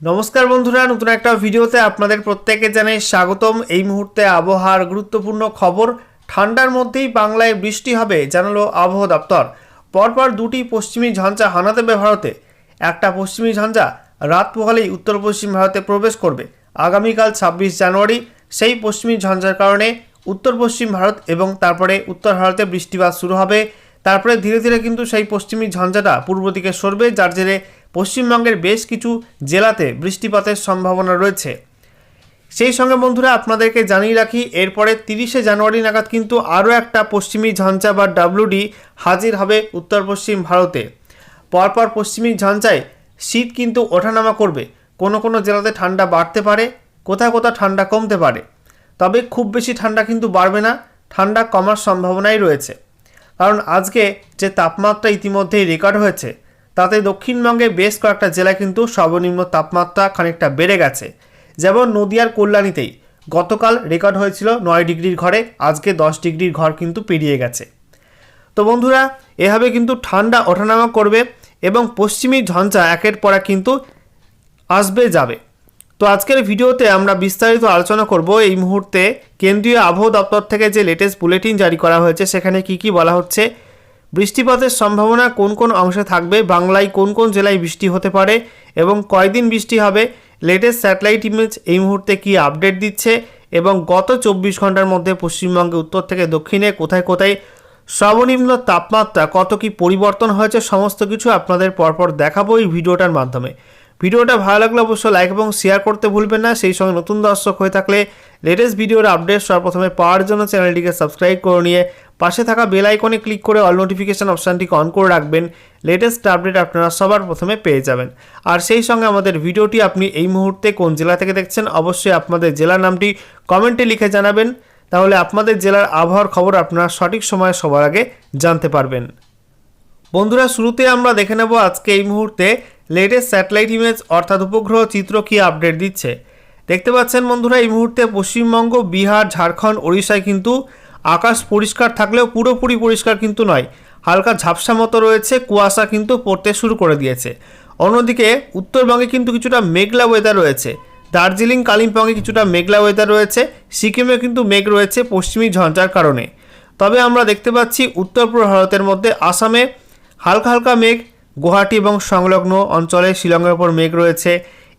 নমস্কার বন্ধুরা, নতুন একটা ভিডিওতে আপনাদের প্রত্যেকে জানাই স্বাগতম। এই মুহূর্তে আবহাওয়ার গুরুত্বপূর্ণ খবর, ঠান্ডার মধ্যেই বাংলায় বৃষ্টি হবে, জানালো আবহাওয়া দপ্তর। পরপর দুটি পশ্চিমী ঝঞ্ঝা হানা দেবে ভারতে। একটা পশ্চিমী ঝঞ্ঝা রাত পোহালেই উত্তর পশ্চিম ভারতে প্রবেশ করবে। আগামীকাল ছাব্বিশ জানুয়ারি, সেই পশ্চিমী ঝঞ্ঝার কারণে উত্তর পশ্চিম ভারত এবং তারপরে উত্তর ভারতে বৃষ্টিপাত শুরু হবে। তারপরে ধীরে ধীরে কিন্তু সেই পশ্চিমী ঝঞ্ঝাটা পূর্ব দিকে সরবে, যার জেরে পশ্চিমবঙ্গের বেশ কিছু জেলাতে বৃষ্টিপাতের সম্ভাবনা রয়েছে। সেই সঙ্গে বন্ধুরা আপনাদেরকে জানিয়ে রাখি, এরপরে তিরিশে জানুয়ারি নাগাদ কিন্তু আরও একটা পশ্চিমী ঝঞ্ঝা বা ডাব্লুডি হাজির হবে উত্তর পশ্চিম ভারতে। পরপর পশ্চিমী ঝঞ্ঝায় শীত কিন্তু ওঠানামা করবে। কোনো কোনো জেলাতে ঠান্ডা বাড়তে পারে, কোথাও কোথাও ঠান্ডা কমতে পারে। তবে খুব বেশি ঠান্ডা কিন্তু বাড়বে না, ঠান্ডা কমার সম্ভাবনাই রয়েছে। কারণ আজকে যে তাপমাত্রা ইতিমধ্যেই রেকর্ড হয়েছে তাতে দক্ষিণবঙ্গে বেশ কয়েকটা জেলা কিন্তু সর্বনিম্ন তাপমাত্রা খানিকটা বেড়ে গেছে। যেমন নদিয়ার কল্যাণীতেই গতকাল রেকর্ড হয়েছিল নয় ডিগ্রির ঘরে, আজকে দশ ডিগ্রির ঘর কিন্তু পেরিয়ে গেছে। তো বন্ধুরা, এভাবে কিন্তু ঠান্ডা ওঠানামা করবে এবং পশ্চিমী ঝঞ্ঝা একের পর কিন্তু আসবে যাবে। তো আজকের ভিডিওতে আমরা বিস্তারিত আলোচনা করব এই মুহূর্তে কেন্দ্রীয় আবহাওয়া দপ্তর থেকে যে লেটেস্ট বুলেটিন জারি করা হয়েছে, সেখানে কি কি বলা হচ্ছে বৃষ্টিপাতের সম্ভাবনা কোন কোন অংশে থাকবে, বাংলায় কোন কোন জেলায় বৃষ্টি হতে পারে এবং কয়দিন বৃষ্টি হবে লেটেস্ট স্যাটেলাইট ইমেজ এই মুহূর্তে কি আপডেট দিচ্ছে এবং গত চব্বিশ ঘণ্টার মধ্যে পশ্চিমবঙ্গে উত্তর থেকে দক্ষিণে কোথায় কোথায় সর্বনিম্ন তাপমাত্রা কত কি পরিবর্তন হয়েছে, সমস্ত কিছু আপনাদের পরপর দেখাবো এই ভিডিওটার মাধ্যমে। ভিডিওটা ভালো লাগলে অবশ্যই লাইক এবং শেয়ার করতে ভুলবেন না, সেই সঙ্গে নতুন দর্শক হয়ে থাকলে লেটেস্ট ভিডিওর আপডেট সর্বপ্রথমে পাওয়ার জন্য চ্যানেলটিকে সাবস্ক্রাইব করে নিয়ে পাশে থাকা বেল আইকনে ক্লিক করে অল নোটিফিকেশান অপশানটিকে অন করে রাখবেন। লেটেস্ট আপডেট আপনারা সবার প্রথমে পেয়ে যাবেন। আর সেই সঙ্গে আমাদের ভিডিওটি আপনি এই মুহূর্তে কোন জেলা থেকে দেখছেন অবশ্যই আপনাদের জেলার নামটি কমেন্টে লিখে জানাবেন। তাহলে আপনাদের জেলার আবহাওয়ার খবর আপনারা সঠিক সময়ে সবার আগে জানতে পারবেন। বন্ধুরা, শুরুতে আমরা দেখে নেব আজকে এই মুহূর্তে লেটেস্ট স্যাটেলাইট ইমেজ অর্থাৎ উপগ্রহ চিত্র কি আপডেট দিচ্ছে। দেখতে পাচ্ছেন বন্ধুরা, এই মুহূর্তে পশ্চিমবঙ্গ, বিহার, ঝাড়খণ্ড, ওড়িশায় কিন্তু আকাশ পরিষ্কার থাকলেও পুরোপুরি পরিষ্কার কিন্তু নয়। হালকা ঝাপসা মতো রয়েছে, কুয়াশা কিন্তু পড়তে শুরু করে দিয়েছে। অন্যদিকে উত্তরবঙ্গে কিন্তু কিছুটা মেঘলা ওয়েদার রয়েছে। দার্জিলিং, কালিম্পংয়ে কিছুটা মেঘলা ওয়েদার রয়েছে। সিকিমে কিন্তু মেঘ রয়েছে পশ্চিমী ঝঞ্ঝার কারণে। তবে আমরা দেখতে পাচ্ছি উত্তর পূর্ব ভারতের মধ্যে আসামে হালকা হালকা মেঘ, গুয়াহাটি এবং সংলগ্ন অঞ্চলে শিলংয়ের ওপর মেঘ রয়েছে।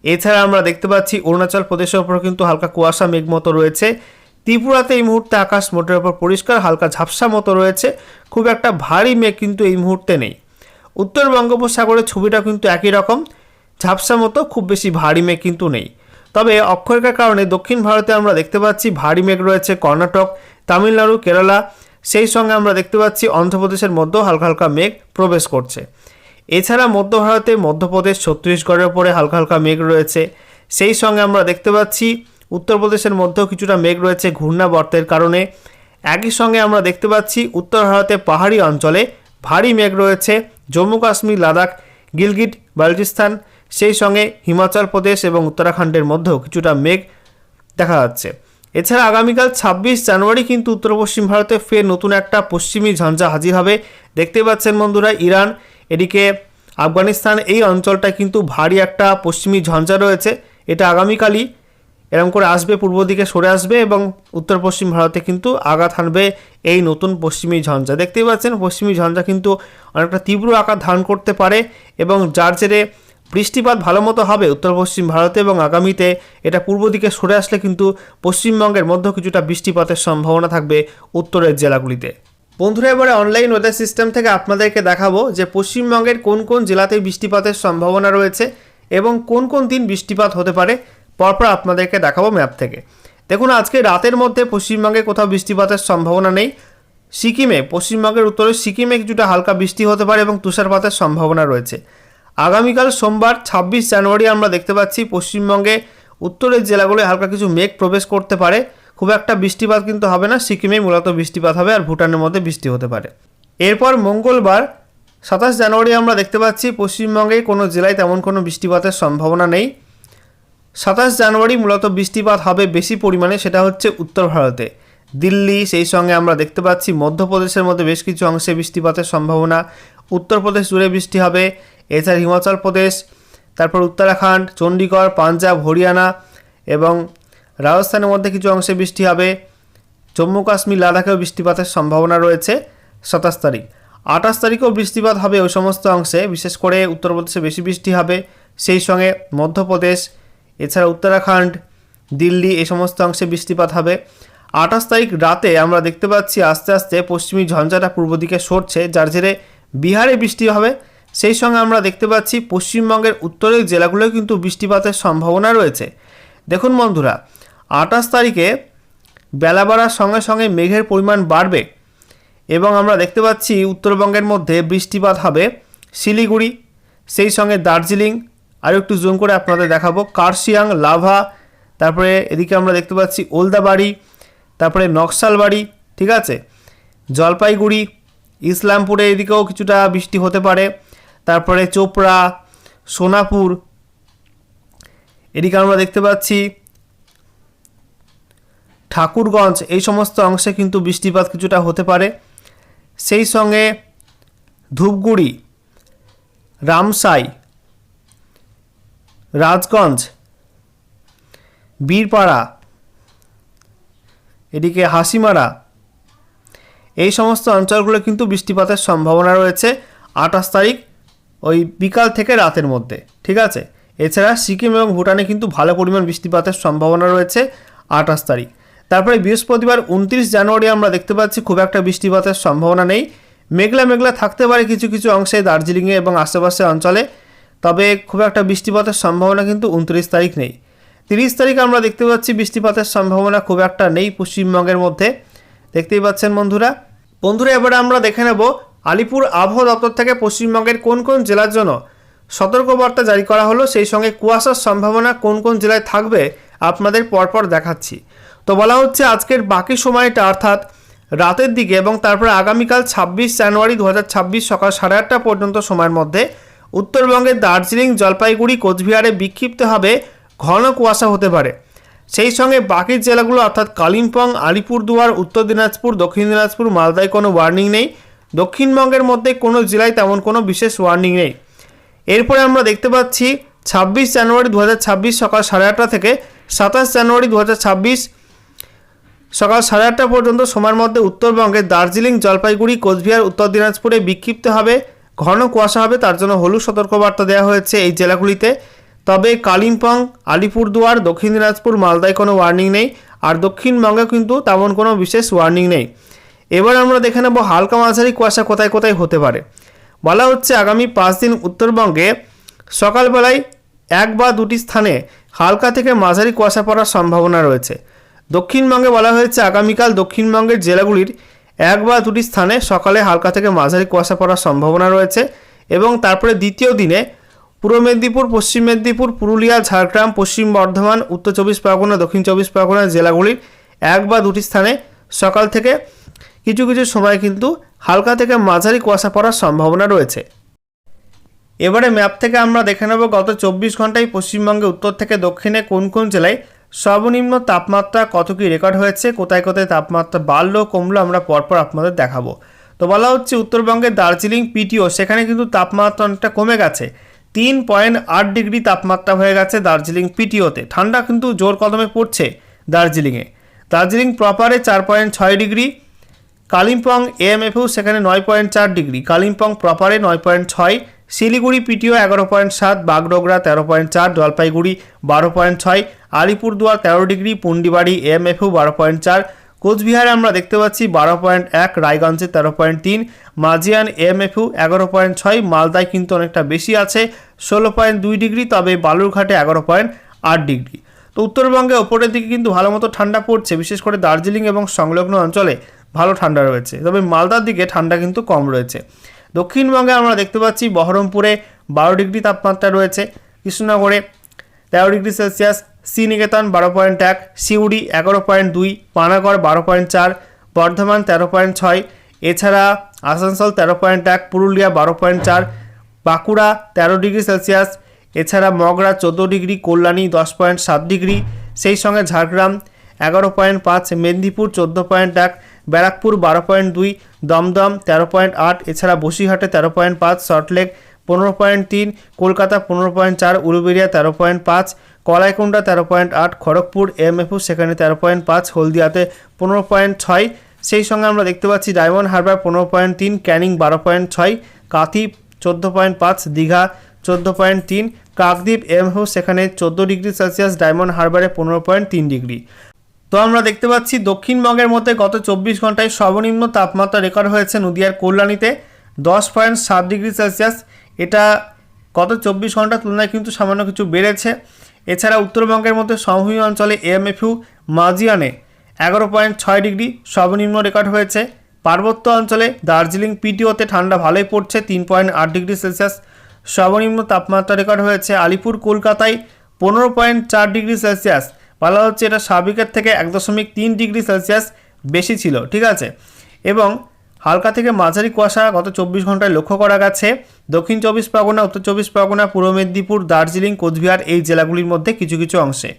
এছাড়া আমরা দেখতে পাচ্ছি অরুণাচল প্রদেশের ওপর কিন্তু হালকা কুয়াশা মেঘ মতো রয়েছে। ত্রিপুরাতে এই মুহূর্তে আকাশ মোটের ওপর পরিষ্কার, হালকা ঝাপসা মতো রয়েছে। খুব একটা ভারী মেঘ কিন্তু এই মুহূর্তে নেই। উত্তর বঙ্গোপসাগরের ছবিটা কিন্তু একই রকম। ঝাপসা মতো খুব বেশি ভারী মেঘ কিন্তু নেই। তবে অক্ষরেখার কারণে দক্ষিণ ভারতে আমরা দেখতে পাচ্ছি ভারী মেঘ রয়েছে কর্ণাটক, তামিলনাড়ু, কেরালা। সেই সঙ্গে আমরা দেখতে পাচ্ছি অন্ধ্রপ্রদেশের মধ্যেও হালকা হালকা মেঘ প্রবেশ করছে। এছাড়া মধ্য ভারতে মধ্যপ্রদেশ, ছত্তিশগড়ের ওপরে হালকা হালকা মেঘ রয়েছে। সেই সঙ্গে আমরা দেখতে পাচ্ছি উত্তরপ্রদেশের মধ্যেও কিছুটা মেঘ রয়েছে ঘূর্ণাবর্তের কারণে। একই সঙ্গে আমরা দেখতে পাচ্ছি, উত্তর ভারতে পাহাড়ি অঞ্চলে ভারী মেঘ রয়েছে। জম্মু কাশ্মীর, লাদাখ, গিলগিট বালটিস্তান সেই সঙ্গে হিমাচল প্রদেশ এবং উত্তরাখণ্ডের মধ্যেও কিছুটা মেঘ দেখা যাচ্ছে। এছাড়া আগামীকাল ছাব্বিশ জানুয়ারি কিন্তু উত্তর পশ্চিম ভারতে ফের নতুন একটা পশ্চিমী ঝঞ্ঝা হাজির হবে। দেখতে পাচ্ছেন বন্ধুরা, ইরান, এদিকে আফগানিস্তান, এই অঞ্চলটায় কিন্তু ভারী একটা পশ্চিমী ঝঞ্ঝা রয়েছে। এটা আগামীকালই এরকম করে আসবে, পূর্ব দিকে সরে আসবে এবং উত্তর পশ্চিম ভারতে কিন্তু আঘাত হানবে এই নতুন পশ্চিমী ঝঞ্ঝা। দেখতেই পাচ্ছেন, পশ্চিমী ঝঞ্ঝা কিন্তু অনেকটা তীব্র আকার ধারণ করতে পারে এবং যার জেরে বৃষ্টিপাত ভালো মতো হবে উত্তর পশ্চিম ভারতে এবং আগামীতে এটা পূর্ব দিকে সরে আসলে কিন্তু পশ্চিমবঙ্গের মধ্যে কিছুটা বৃষ্টিপাতের সম্ভাবনা থাকবে উত্তরের জেলাগুলিতে। বন্ধুরা, এবারে অনলাইন ওয়েদার সিস্টেম থেকে আপনাদেরকে দেখাবো যে পশ্চিমবঙ্গের কোন কোন জেলাতে বৃষ্টিপাতের সম্ভাবনা রয়েছে এবং কোন কোন দিন বৃষ্টিপাত হতে পারে। পরপর আপনাদেরকে দেখাবো ম্যাপ থেকে। দেখুন, আজকে রাতের মধ্যে পশ্চিমবঙ্গে কোথাও বৃষ্টিপাতের সম্ভাবনা নেই। সিকিমে, পশ্চিমবঙ্গের উত্তরে সিকিমে কিছুটা হালকা বৃষ্টি হতে পারে এবং তুষারপাতের সম্ভাবনা রয়েছে। আগামীকাল সোমবার, ছাব্বিশ জানুয়ারি আমরা দেখতে পাচ্ছি পশ্চিমবঙ্গে উত্তরের জেলাগুলোয় হালকা কিছু মেঘ প্রবেশ করতে পারে। খুব একটা বৃষ্টিপাত কিন্তু হবে না সিকিমেই মূলত বৃষ্টিপাত হবে আর ভুটানের মধ্যে বৃষ্টি হতে পারে। এরপর মঙ্গলবার, সাতাশ জানুয়ারি আমরা দেখতে পাচ্ছি পশ্চিমবঙ্গে কোনো জেলায় তেমন কোনো বৃষ্টিপাতের সম্ভাবনা নেই। সাতাশ জানুয়ারি মূলত বৃষ্টিপাত হবে বেশি পরিমাণে, সেটা হচ্ছে উত্তর ভারতে। দিল্লি, সেই সঙ্গে আমরা দেখতে পাচ্ছি মধ্যপ্রদেশের মধ্যে বেশ কিছু অংশে বৃষ্টিপাতের সম্ভাবনা। উত্তরপ্রদেশ জুড়ে বৃষ্টি হবে, এছাড়া হিমাচল প্রদেশ, তারপর উত্তরাখণ্ড চণ্ডীগড় পাঞ্জাব, হরিয়ানা এবং রাজস্থানের মধ্যে কিছু অংশে বৃষ্টি হবে। জম্মু কাশ্মীর, লাদাখেও বৃষ্টিপাতের সম্ভাবনা রয়েছে সাতাশ তারিখ। আঠাশ তারিখেও বৃষ্টিপাত হবে ওই সমস্ত অংশে, বিশেষ করে উত্তরপ্রদেশে বেশি বৃষ্টি হবে। সেই সঙ্গে মধ্যপ্রদেশ এছাড়া উত্তরাখণ্ড, দিল্লি এই সমস্ত অংশে বৃষ্টিপাত হবে। আঠাশ তারিখ রাতে আমরা দেখতে পাচ্ছি আস্তে আস্তে পশ্চিমী ঝঞ্ঝাটা পূর্ব দিকে সরছে, যার জেরে বিহারে বৃষ্টি হবে। সেই সঙ্গে আমরা দেখতে পাচ্ছি পশ্চিমবঙ্গের উত্তরের জেলাগুলোয় কিন্তু বৃষ্টিপাতের সম্ভাবনা রয়েছে। দেখুন বন্ধুরা, আঠাশ তারিখে বেলা বাড়ার সঙ্গে সঙ্গে মেঘের পরিমাণ বাড়বে এবং আমরা দেখতে পাচ্ছি উত্তরবঙ্গের মধ্যে বৃষ্টিপাত হবে শিলিগুড়ি, সেই সঙ্গে দার্জিলিং আর একটু জুম করে আপনাদের দেখাবো। কার্শিয়াং, লাভা, তারপরে এদিকে আমরা দেখতে পাচ্ছি ওলদাবাড়ি, তারপরে নকশালবাড়ি, ঠিক আছে? জলপাইগুড়ি, ইসলামপুরে এদিকেও কিছুটা বৃষ্টি হতে পারে। তারপরে চোপড়া, সোনাপুর, এদিকে আমরা দেখতে পাচ্ছি ঠাকুরগঞ্জ, এই সমস্ত অংশে কিন্তু বৃষ্টিপাত কিছুটা হতে পারে। সেই সঙ্গে ধূপগুড়ি, রামসাই রাজগঞ্জ, বীরপাড়া, এদিকে হাসিমারা। এই সমস্ত অঞ্চলগুলো কিন্তু বৃষ্টিপাতের সম্ভাবনা রয়েছে আঠাশ তারিখ ওই বিকাল থেকে রাতের মধ্যে, ঠিক আছে? এছাড়া সিকিম এবং ভুটানে কিন্তু ভালো পরিমাণ বৃষ্টিপাতের সম্ভাবনা রয়েছে আঠাশ তারিখ। তারপরে বৃহস্পতিবার উনত্রিশ জানুয়ারি আমরা দেখতে পাচ্ছি খুব একটা বৃষ্টিপাতের সম্ভাবনা নেই। মেঘলা মেঘলা থাকতে পারে কিছু কিছু অংশে দার্জিলিংয়ে এবং আশেপাশে অঞ্চলে। তবে খুব একটা বৃষ্টিপাতের সম্ভাবনা কিন্তু উনত্রিশ তারিখ নেই। তিরিশ তারিখ আমরা দেখতে পাচ্ছি বৃষ্টিপাতের সম্ভাবনা খুব একটা নেই পশ্চিমবঙ্গের মধ্যে। দেখতেই পাচ্ছেন বন্ধুরা। বন্ধুরা, এবারে আমরা দেখে নেব আলিপুর আবহাওয়া দপ্তর থেকে পশ্চিমবঙ্গের কোন কোন জেলার জন্য সতর্কবার্তা জারি করা হলো, সেই সঙ্গে কুয়াশার সম্ভাবনা কোন কোন জেলায় থাকবে আপনাদের পরপর দেখাচ্ছি। তো বলা হচ্ছে আজকের বাকি সময়টা অর্থাৎ রাতের দিকে এবং তারপরে আগামীকাল ছাব্বিশ জানুয়ারি দু হাজার ছাব্বিশ সকাল সাড়ে আটটা পর্যন্ত সময়ের মধ্যে উত্তরবঙ্গের দার্জিলিং, জলপাইগুড়ি, কোচবিহারে বিক্ষিপ্ত হবে ঘন কুয়াশা হতে পারে। সেই সঙ্গে বাকি জেলাগুলো অর্থাৎ কালিম্পং, আলিপুরদুয়ার, উত্তর দিনাজপুর, দক্ষিণ দিনাজপুর, মালদায় কোনো ওয়ার্নিং নেই। দক্ষিণবঙ্গের মধ্যে কোনো জেলায় তেমন কোনো বিশেষ ওয়ার্নিং নেই। এরপরে আমরা দেখতে পাচ্ছি, ছাব্বিশ জানুয়ারি দু হাজার ছাব্বিশ সকাল সাড়ে আটটা থেকে সাতাশ জানুয়ারি দু হাজার ছাব্বিশ সকাল সাড়ে আটটা পর্যন্ত সময়ের মধ্যে উত্তরবঙ্গে দার্জিলিং, জলপাইগুড়ি, কোচবিহার, উত্তর দিনাজপুরে বিক্ষিপ্ত হবে। ঘন কুয়াশা হবে, তার জন্য হলুদ সতর্কবার্তা দেওয়া হয়েছে এই জেলাগুলিতে। তবে কালিম্পং, আলিপুরদুয়ার, দক্ষিণ দিনাজপুর, মালদায় কোনো ওয়ার্নিং নেই, আর দক্ষিণবঙ্গে কিন্তু তেমন কোনো বিশেষ ওয়ার্নিং নেই। এবার আমরা দেখে নেব হালকা মাঝারি কুয়াশা কোথায় কোথায় হতে পারে। বলা হচ্ছে আগামী পাঁচ দিন উত্তরবঙ্গে সকালবেলায় এক বা দুটি স্থানে হালকা থেকে মাঝারি কুয়াশা পড়ার সম্ভাবনা রয়েছে। দক্ষিণবঙ্গে বলা হয়েছে আগামীকাল দক্ষিণবঙ্গের জেলাগুলির এক বা দুটি স্থানে সকালে হালকা থেকে মাঝারি কুয়াশা পড়ার সম্ভাবনা রয়েছে এবং তারপরে দ্বিতীয় দিনে পূর্ব মেদিনীপুর, পশ্চিম মেদিনীপুর, পুরুলিয়া, ঝাড়গ্রাম, পশ্চিম বর্ধমান, উত্তর চব্বিশ পরগনা, দক্ষিণ চব্বিশ পরগনা জেলাগুলির এক বা দুটি স্থানে সকাল থেকে কিছু কিছু সময় কিন্তু হালকা থেকে মাঝারি কুয়াশা পড়ার সম্ভাবনা রয়েছে। এবারে ম্যাপ থেকে আমরা দেখে নেব গত চব্বিশ ঘন্টায় পশ্চিমবঙ্গে, উত্তর থেকে দক্ষিণে কোন কোন জেলায় সর্বনিম্ন তাপমাত্রা কত কি রেকর্ড হয়েছে? কোথায় কোথায় তাপমাত্রা বাড়লো, কমলো, আমরা পরপর আপনাদের দেখাবো। তো বলা হচ্ছে উত্তরবঙ্গের দার্জিলিং পিটিও, সেখানে কিন্তু তাপমাত্রা অনেকটা কমে গেছে। তিন পয়েন্ট আট ডিগ্রি তাপমাত্রা হয়ে গেছে দার্জিলিং পিটিওতে। ঠান্ডা কিন্তু জোর কদমে পড়ছে দার্জিলিংয়ে। দার্জিলিং প্রপারে চার পয়েন্ট ছয় ডিগ্রি, কালিম্পং এএমএফেও সেখানে নয় পয়েন্ট চার ডিগ্রি, কালিম্পং প্রপারে নয় পয়েন্ট ছয়, শিলিগুড়ি পিটিও এগারো পয়েন্ট সাত, বাগডোগরা তেরো পয়েন্ট চার, জলপাইগুড়ি বারো পয়েন্ট ছয় আলিপুরদুয়ার তেরো ডিগ্রি, পুন্ডিবাড়ি এএমএফেও বারো পয়েন্ট চার, কোচবিহারে আমরা দেখতে পাচ্ছি বারো পয়েন্ট এক, রায়গঞ্জে তেরো পয়েন্ট তিন মাজিয়ান এএমএফইউ এগারো পয়েন্ট ছয়, মালদায় কিন্তু অনেকটা বেশি আছে, ষোলো পয়েন্ট দুই ডিগ্রি, তবে বালুরঘাটে এগারো পয়েন্ট আট ডিগ্রি। তো উত্তরবঙ্গে ওপরের দিকে কিন্তু ভালো মতো ঠান্ডা পড়ছে, বিশেষ করে দার্জিলিং এবং সংলগ্ন অঞ্চলে ভালো ঠান্ডা রয়েছে, তবে মালদার দিকে ঠান্ডা কিন্তু কম রয়েছে। দক্ষিণবঙ্গে আমরা দেখতে পাচ্ছি বহরমপুরে বারো ডিগ্রি তাপমাত্রা রয়েছে, কৃষ্ণনগরে তেরো ডিগ্রি সেলসিয়াস শ্রীনিকেতন বারো পয়েন্ট এক, সিউড়ি এগারো পয়েন্ট দুই, পানাগড় বারো পয়েন্ট চার, বর্ধমান তেরো পয়েন্ট ছয়, এছাড়া আসানসোল তেরো পয়েন্ট এক, পুরুলিয়া বারো পয়েন্ট চার, বাঁকুড়া তেরো ডিগ্রি সেলসিয়াস, এছাড়া মগরা চোদ্দ ডিগ্রি, কল্যাণী দশ পয়েন্ট সাত ডিগ্রি, সেই সঙ্গে ঝাড়গ্রাম এগারো পয়েন্ট পাঁচ, মেদিনীপুর চোদ্দ পয়েন্ট এক, ব্যারাকপুর বারো পয়েন্ট দুই, দমদম তেরো পয়েন্ট আট, এছাড়া বসিরহাটে তেরো পয়েন্ট পাঁচ, সল্টলেক পনেরো পয়েন্ট তিন, কলকাতা পনেরো পয়েন্ট চার উলুবেড়িয়া তেরো পয়েন্ট পাঁচ কলাইকুণ্ডা তেরো পয়েন্ট আট, খড়গপুর এমএফউ সেখানে তেরো পয়েন্ট পাঁচ, হলদিয়াতে পনেরো পয়েন্ট ছয়। সেই সঙ্গে আমরা দেখতে পাচ্ছি ডায়মন্ড হারবার পনেরো পয়েন্ট তিন, ক্যানিং বারো পয়েন্ট ছয়, কাথি চোদ্দ পয়েন্ট পাঁচ, দীঘা চোদ্দ পয়েন্ট তিন, কাকদ্বীপ এমএফউ সেখানে চোদ্দ ডিগ্রি সেলসিয়াস, ডায়মন্ড হারবারে পনেরো পয়েন্ট তিন ডিগ্রি। তো আমরা দেখতে পাচ্ছি দক্ষিণবঙ্গের মধ্যে গত চব্বিশ ঘন্টায় সর্বনিম্ন তাপমাত্রা রেকর্ড হয়েছে নদিয়ার কল্যাণীতে, দশ পয়েন্ট সাত ডিগ্রি সেলসিয়াস এটা গত চব্বিশ ঘণ্টার তুলনায় কিন্তু সামান্য কিছু বেড়েছে। এছাড়া উত্তরবঙ্গের মধ্যে সমভূমি অঞ্চলে এএমএফইউ মাজিয়ানে এগারো পয়েন্ট ছয় ডিগ্রি সর্বনিম্ন রেকর্ড হয়েছে। পার্বত্য অঞ্চলে দার্জিলিং পিটিওতে ঠান্ডা ভালোই পড়ছে, তিন পয়েন্ট আট ডিগ্রি সেলসিয়াস সর্বনিম্ন তাপমাত্রা রেকর্ড হয়েছে। আলিপুর, কলকাতায় পনেরো পয়েন্ট চার ডিগ্রি সেলসিয়াস। বলা হচ্ছে এটা স্বাভাবিকের থেকে এক দশমিক তিন ডিগ্রি সেলসিয়াস বেশি ছিল, ঠিক আছে? এবং হালকা থেকে মাঝারি কুয়াশা গত চব্বিশ ঘন্টায় লক্ষ্য করা গেছে। দক্ষিণ চব্বিশ পরগনা, উত্তর চব্বিশ পরগনা, পূর্ব মেদিনীপুর, দার্জিলিং, কোচবিহার এই জেলাগুলির মধ্যে কিছু কিছু অংশে।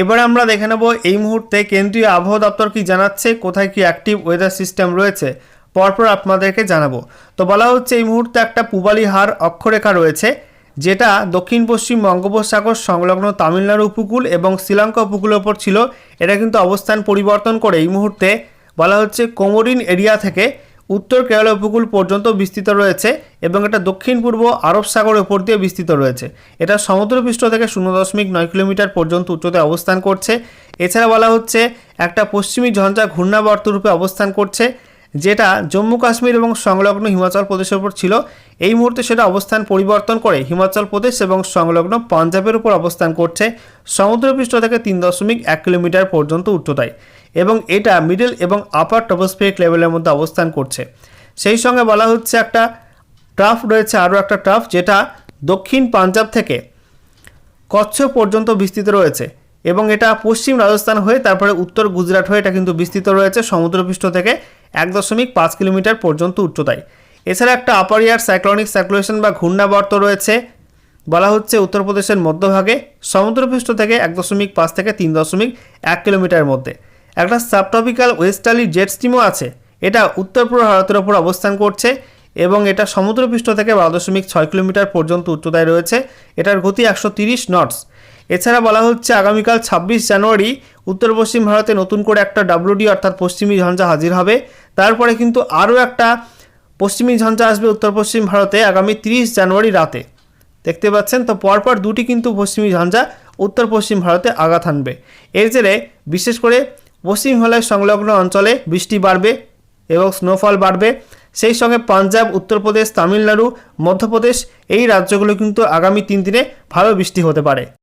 এবারে আমরা দেখে নেব এই মুহূর্তে কেন্দ্রীয় আবহাওয়া দপ্তর কি জানাচ্ছে, কোথায় কি অ্যাক্টিভ ওয়েদার সিস্টেম রয়েছে, পরপর আপনাদেরকে জানাব। তো বলা হচ্ছে এই মুহূর্তে একটা পূবালি হার অক্ষরেখা রয়েছে, যেটা দক্ষিণ পশ্চিম বঙ্গোপসাগর সংলগ্ন তামিলনাড়ু উপকূল এবং শ্রীলঙ্কা উপকূলের ওপর ছিল। এটা কিন্তু অবস্থান পরিবর্তন করে এই মুহূর্তে বলা হচ্ছে কোমোরিন এরিয়া থেকে উত্তর কেরালা উপকূল পর্যন্ত বিস্তৃত রয়েছে এবং এটা দক্ষিণ পূর্ব আরব সাগরের উপর দিয়ে বিস্তৃত রয়েছে। এটা সমুদ্রপৃষ্ঠ থেকে শূন্য দশমিক নয় কিলোমিটার পর্যন্ত উচ্চতায় অবস্থান করছে। এছাড়া বলা হচ্ছে একটা পশ্চিমী ঝঞ্ঝা ঘূর্ণাবর্ত রূপে অবস্থান করছে, যেটা জম্মু কাশ্মীর এবং সংলগ্ন হিমাচল প্রদেশের উপর ছিল। এই মুহূর্তে সেটা অবস্থান পরিবর্তন করে হিমাচল প্রদেশ এবং সংলগ্ন পাঞ্জাবের উপর অবস্থান করছে। সমুদ্রপৃষ্ঠ থেকে তিন দশমিক এক কিলোমিটার পর্যন্ত উচ্চতায়। এবং এটা মিডল এবং আপার টপোস্ফিয়ারিক লেভেলের মধ্যে অবস্থান করছে। সেই সঙ্গে বলা হচ্ছে একটা ট্রাফ রয়েছে, আরও একটা ট্রাফ যেটা দক্ষিণ পাঞ্জাব থেকে কচ্ছ পর্যন্ত বিস্তৃত রয়েছে এবং এটা পশ্চিম রাজস্থান হয়ে তারপরে উত্তর গুজরাট হয়ে এটা কিন্তু বিস্তৃত রয়েছে, সমুদ্রপৃষ্ঠ থেকে এক দশমিক পাঁচ কিলোমিটার পর্যন্ত উচ্চতায়। এছাড়া একটা আপার ইয়ার সাইক্লনিক সার্কুলেশন বা ঘূর্ণাবর্ত রয়েছে, বলা হচ্ছে উত্তরপ্রদেশের মধ্যভাগে, সমুদ্রপৃষ্ঠ থেকে এক দশমিক পাঁচ থেকে তিন দশমিক এক কিলোমিটারের মধ্যে। একটা সাবট্রপিক্যাল ওয়েস্টার্লি জেট স্টিমও আছে। এটা উত্তর পূর্ব ভারতের ওপর অবস্থান করছে এবং এটা সমুদ্রপৃষ্ঠ থেকে বারো দশমিক ছয় কিলোমিটার পর্যন্ত উচ্চতায় রয়েছে। এটার গতি একশো তিরিশ নটস এছাড়া বলা হচ্ছে আগামীকাল ছাব্বিশ জানুয়ারি উত্তর পশ্চিম ভারতে নতুন করে একটা ডাব্লিউডি অর্থাৎ পশ্চিমী ঝঞ্ঝা হাজির হবে। তারপরে কিন্তু আরও একটা পশ্চিমী ঝঞ্ঝা আসবে উত্তর পশ্চিম ভারতে আগামী তিরিশ জানুয়ারি রাতে। দেখতে পাচ্ছেন, তো পরপর দুটি কিন্তু পশ্চিমী ঝঞ্ঝা উত্তর পশ্চিম ভারতে আঘাত হানবে। এর জেরে বিশেষ করে পশ্চিম হিমালয় সংলগ্ন অঞ্চলে বৃষ্টি বাড়বে এবং স্নোফল বাড়বে। সেই সঙ্গে পাঞ্জাব, উত্তরপ্রদেশ, তামিলনাড়ু, মধ্যপ্রদেশ এই রাজ্যগুলো কিন্তু আগামী তিন দিনে ভালো বৃষ্টি হতে পারে।